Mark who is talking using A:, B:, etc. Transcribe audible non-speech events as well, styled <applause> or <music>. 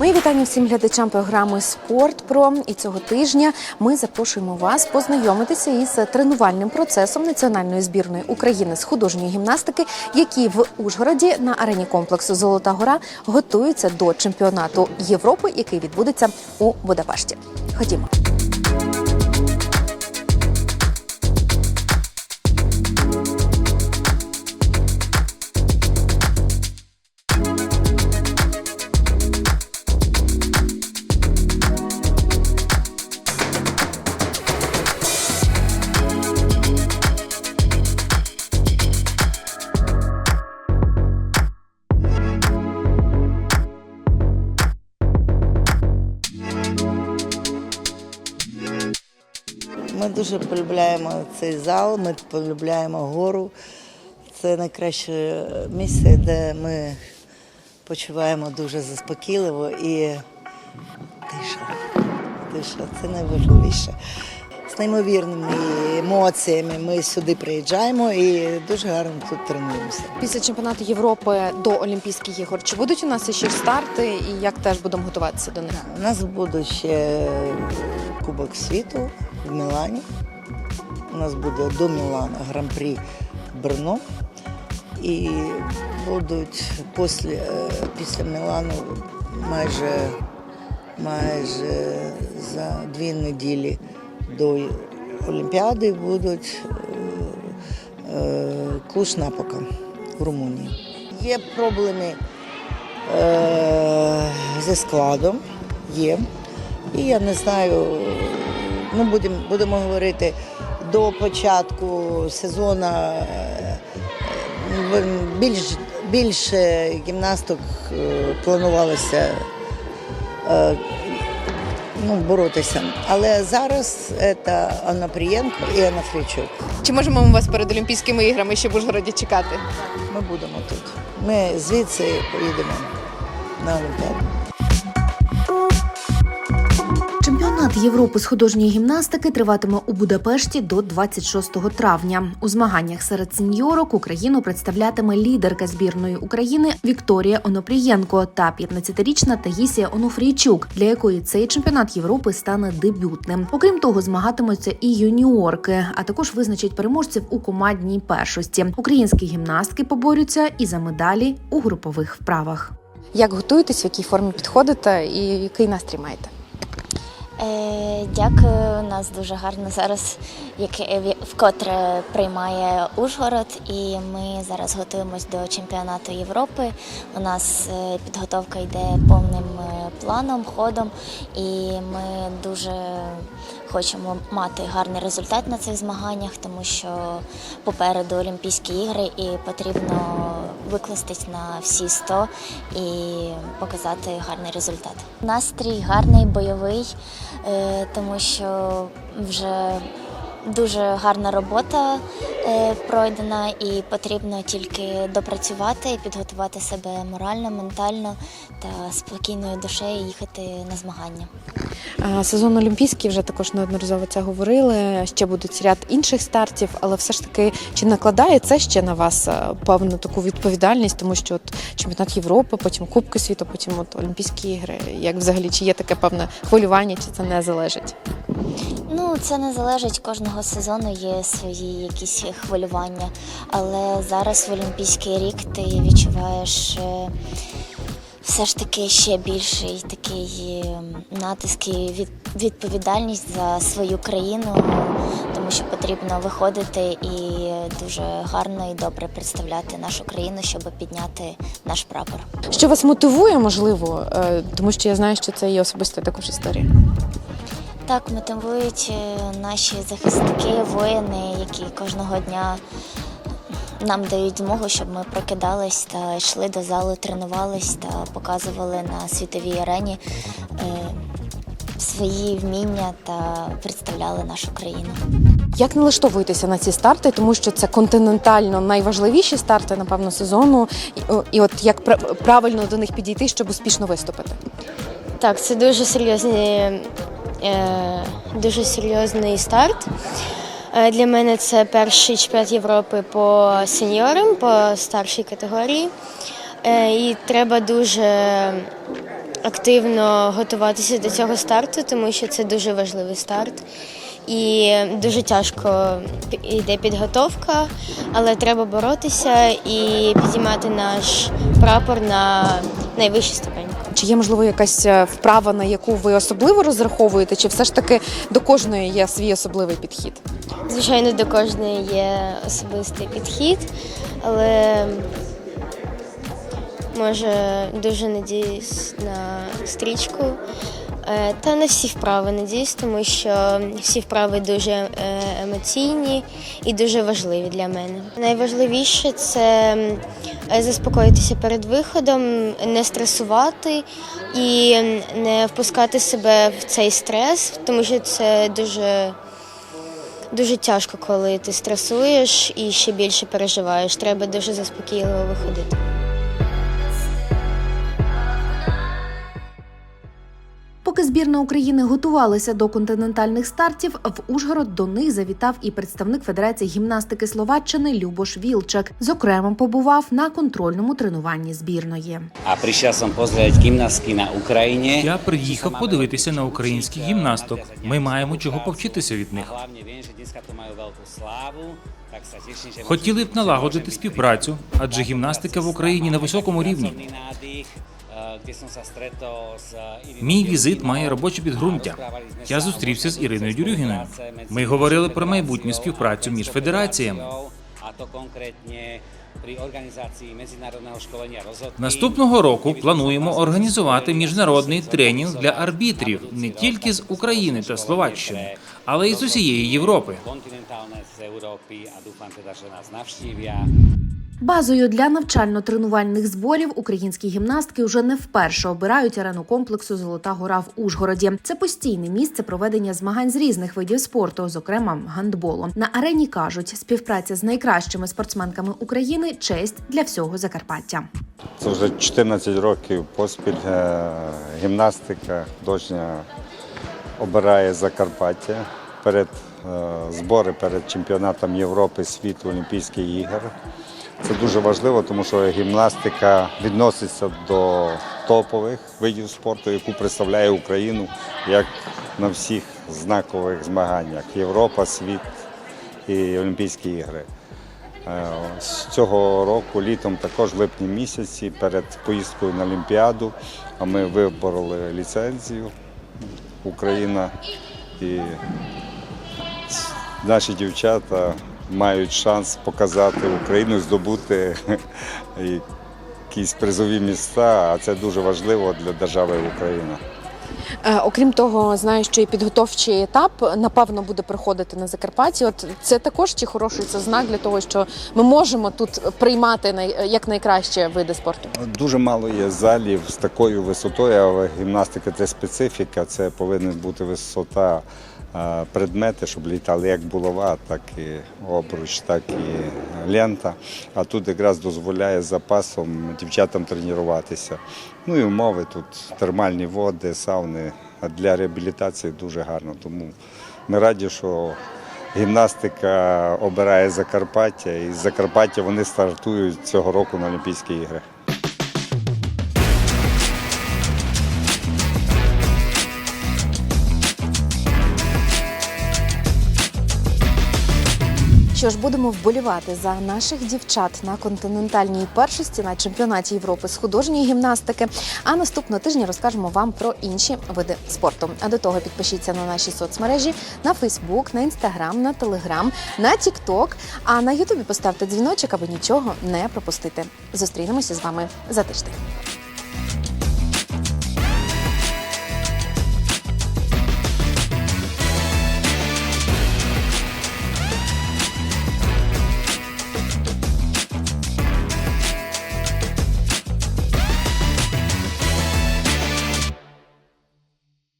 A: Мої вітання всім глядачам програми Спорт Про. І цього тижня ми запрошуємо вас познайомитися із тренувальним процесом національної збірної України з художньої гімнастики, які в Ужгороді на арені комплексу Золота Гора готуються до чемпіонату Європи, який відбудеться у Будапешті. Ходімо.
B: Ми дуже полюбляємо цей зал, ми полюбляємо гору. Це найкраще місце, де ми почуваємо дуже заспокійливо і тиша. Тиша це найважливіше. З неймовірними емоціями ми сюди приїжджаємо і дуже гарно тут тренуємося.
A: Після чемпіонату Європи до Олімпійських ігор чи будуть у нас ще старти, і як теж будемо готуватися до них?
B: У нас буде ще Кубок світу в Мілані. У нас буде до Мілана гран-прі Брно. І будуть після, е, після Мілану майже, майже за дві неділі до Олімпіади будуть е, е, Клуш-Напока в Румунії. Є проблеми е, зі складом, є. І я не знаю, ну будемо, будемо говорити до початку сезону е, більш, більше гімнасток е, планувалося е, ну, боротися. Але зараз це Анна Прієнко і Анна Фрічук.
A: Чи можемо ми вас перед Олімпійськими іграми ще в Ужгороді чекати?
B: Ми будемо тут. Ми звідси поїдемо на Олімпіаду.
A: Чемпіонат Європи з художньої гімнастики триватиме у Будапешті до 26 травня. У змаганнях серед сеньорок Україну представлятиме лідерка збірної України Вікторія Онопрієнко та 15-річна Таїсія Онуфрійчук, для якої цей чемпіонат Європи стане дебютним. Окрім того, змагатимуться і юніорки, а також визначать переможців у командній першості. Українські гімнастки поборються і за медалі у групових вправах. Як готуєтесь, в якій формі підходите і який настрій маєте?
C: Е, Дякую. Нас дуже гарно зараз, як вкотре приймає Ужгород, і ми зараз готуємось до чемпіонату Європи. У нас е, підготовка йде повним е, планом, ходом, і ми дуже хочемо мати гарний результат на цих змаганнях, тому що попереду Олімпійські ігри і потрібно викластись на всі 100 і показати гарний результат. Настрій гарний, бойовий, е, тому що вже дуже гарна робота е, пройдена, і потрібно тільки допрацювати і підготувати себе морально, ментально та спокійною душею їхати на змагання.
A: Сезон Олімпійський вже також неодноразово це говорили. Ще будуть ряд інших стартів, але все ж таки чи накладає це ще на вас е, певну таку відповідальність, тому що от чемпіонат Європи, потім Кубки світу, потім от Олімпійські ігри. Як взагалі чи є таке певне хвилювання, чи це не залежить?
C: Ну, це не залежить кожного сезону, є свої якісь хвилювання. Але зараз в Олімпійський рік ти відчуваєш е, все ж таки ще більший такий е, натиск і від, відповідальність за свою країну, тому що потрібно виходити і дуже гарно і добре представляти нашу країну, щоб підняти наш прапор.
A: Що вас мотивує, можливо, Е, тому що я знаю, що це є особиста також історія.
C: Так мотивують е, наші захисники, воїни, які кожного дня нам дають змогу, щоб ми прокидались та йшли до залу, тренувались та показували на світовій арені е, свої вміння та представляли нашу країну.
A: Як налаштовуєтеся на ці старти, тому що це континентально найважливіші старти, напевно, сезону, і, от як правильно до них підійти, щоб успішно виступити?
D: Так, це дуже серйозний, е, дуже серйозний старт. Е, Для мене це перший чемпіонат Європи по сеньорам, по старшій категорії. Е, І треба дуже активно готуватися до цього старту, тому що це дуже важливий старт. І дуже тяжко йде підготовка, але треба боротися і підіймати наш прапор на найвищу ступень.
E: Чи є можливо якась е, вправа, на яку ви особливо розраховуєте, чи все ж таки до кожної є свій особливий підхід?
D: Звичайно, до кожної є особистий підхід, але може дуже надіюсь на стрічку. Е, Та на всі вправи надіюсь, тому що всі вправи дуже е, емоційні і дуже важливі для мене. Найважливіше це е, заспокоїтися перед виходом, не стресувати і не впускати себе в цей стрес, тому що це дуже Дуже тяжко, коли ти стресуєш і ще більше переживаєш. Треба дуже заспокійливо виходити.
A: Збірна України готувалася до континентальних стартів, в Ужгород до них завітав і представник Федерації гімнастики Словаччини Любош Вілчак. Зокрема, побував на контрольному тренуванні збірної.
F: A prišiel som pozrieť gymnastky na Ukrajine.
G: Я приїхав подивитися на українських гімнасток. Ми маємо чого повчитися від них. Хотіли б налагодити співпрацю, адже гімнастика в Україні на високому рівні. Мій візит має робоче підґрунтя. Я зустрівся з Іриною Дюрюгіною. Ми говорили про майбутню співпрацю між федераціями. Наступного року плануємо організувати міжнародний тренінг для арбітрів не тільки з України та Словаччини, але й з усієї Європи.
A: Базою для навчально-тренувальних зборів українські гімнастки вже не вперше обирають арену комплексу Золота гора в Ужгороді. Це постійне місце проведення змагань з різних видів спорту, зокрема гандболу. На арені кажуть, співпраця з найкращими спортсменками України честь для всього Закарпаття.
H: Це вже 14 років поспіль е, гімнастика дочня обирає Закарпаття перед е, збори перед чемпіонатом Європи, світу, Олімпійських ігор. Це дуже важливо, тому що гімнастика відноситься до топових видів спорту, яку представляє Україну як на всіх знакових змаганнях Європа, світ і Олімпійські ігри. Е, З цього року літом, також в липні місяці, перед поїздкою на Олімпіаду, ми вибороли ліцензію Україна і наші дівчата мають шанс показати Україну, здобути <laughs> якісь призові міста, а це дуже важливо для держави Україна.
E: Е, окрім того, знаю, що і підготовчий етап напевно буде проходити на Закарпатті. От це також чи хороший це знак для того, що ми можемо тут приймати як найкраще види спорту.
H: Дуже мало є залів з такою висотою, але гімнастика це специфіка, це повинна бути висота предмети, щоб літали як булава, так і обруч, так і лента. А тут якраз дозволяє запасом дівчатам тренуватися. Ну і умови тут термальні води, сауни для реабілітації дуже гарно. Тому ми раді, що гімнастика обирає Закарпаття, і Закарпаття вони стартують цього року на Олімпійські ігри.
E: Що ж, будемо вболівати за наших дівчат на континентальній першості на чемпіонаті Європи з художньої гімнастики. А наступного тижня розкажемо вам про інші види спорту. А до того підпишіться на наші соцмережі на Фейсбук, на Інстаграм, на Телеграм, на Тікток. А на Ютубі поставте дзвіночок, аби нічого не пропустити. Зустрінемося з вами за тиждень.